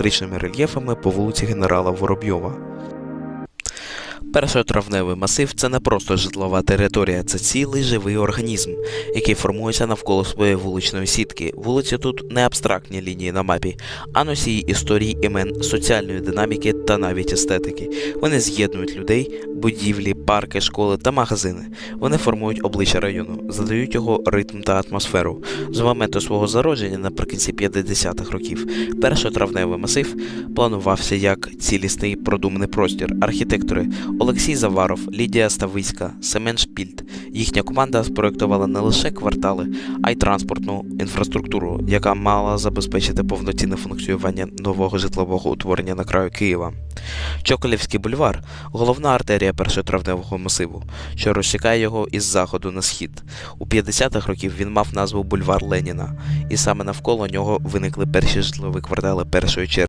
геометричними рельєфами по вулиці генерала Воробйова. Першотравневий масив це не просто житлова територія, це цілий живий організм, який формується навколо своєї вуличної сітки. Вулиці тут не абстрактні лінії на мапі, а носії історії імен, соціальної динаміки та навіть естетики. Вони з'єднують людей, будівлі, парки, школи та магазини. Вони формують обличчя району, задають його ритм та атмосферу. З моменту свого зародження наприкінці 50-х років першотравневий масив планувався як цілісний продуманий простір. Архітектори Олексій Заваров, Лідія Стависька, Семен Шпільт. Їхня команда спроектувала не лише квартали, а й транспортну інфраструктуру, яка мала забезпечити повноцінне функціонування нового житлового утворення на краю Києва. Чоколівський бульвар головна артерія першотравневого масиву, що розсікає його із заходу на схід. У 50-х років він мав назву Бульвар Леніна, і саме навколо нього виникли перші житлові квартали першої черги.